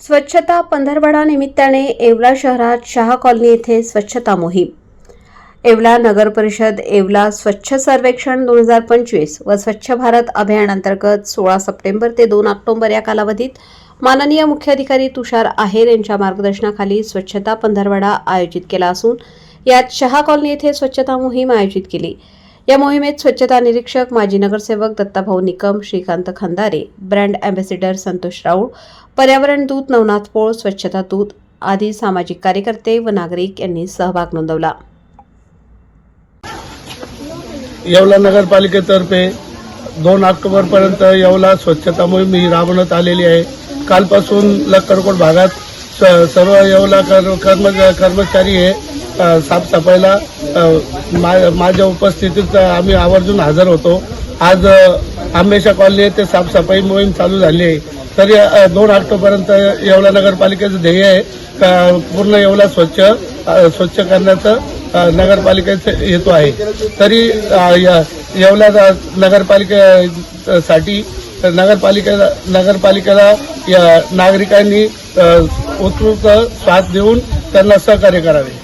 स्वच्छता पंधरवडा निमित्ताने येवला शहरात शहा कॉलनी येथे स्वच्छता मोहीम. येवला नगर परिषद येवला स्वच्छ सर्वेक्षण दोन हजार पंचवीस व स्वच्छ भारत अभियानांतर्गत सोळा सप्टेंबर ते दोन ऑक्टोबर या कालावधीत माननीय मुख्याधिकारी तुषार आहेर यांच्या मार्गदर्शनाखाली स्वच्छता पंधरवडा आयोजित केला असून यात शहा कॉलनी येथे स्वच्छता मोहीम आयोजित केली. या मोहिमेत स्वच्छता निरीक्षक माजी नगरसेवक दत्ताभाऊ निकम श्रीकांत खंदारे ब्रँड अँबॅसिडर संतोष राऊळ पर्यावरण दूत नवनाथ पोळ स्वच्छता दूत आदी सामाजिक कार्यकर्ते व नागरिक यांनी सहभाग नोंदवला. येवला नगरपालिकेतर्फे दोन ऑक्टोबरपर्यंत येवला स्वच्छता मोहीम ही राबवण्यात आलेली आहे. कालपासून लक्करकोट भागात सर्व येवला कर कर्म कर्मचारी हे साफसफाईला मा- माझ्या उपस्थितीत आम्ही आवर्जून हजर होतो. आज आंबेशा कॉलनी येथे साफसफाई मोहीम चालू झाली आहे. तरी दोन ऑक्टोबरपर्यंत येवला नगरपालिकेचं ध्येय आहे. पूर्ण येवला स्वच्छ स्वच्छ करण्याचं नगरपालिकेचा हेतू आहे. तरी य- येवला नगरपालिकेसाठी नगरपालिके नगरपालिकेला या नागरिकांनी उत्कृष्ट साथ देऊन त्यांना सहकार्य करावे.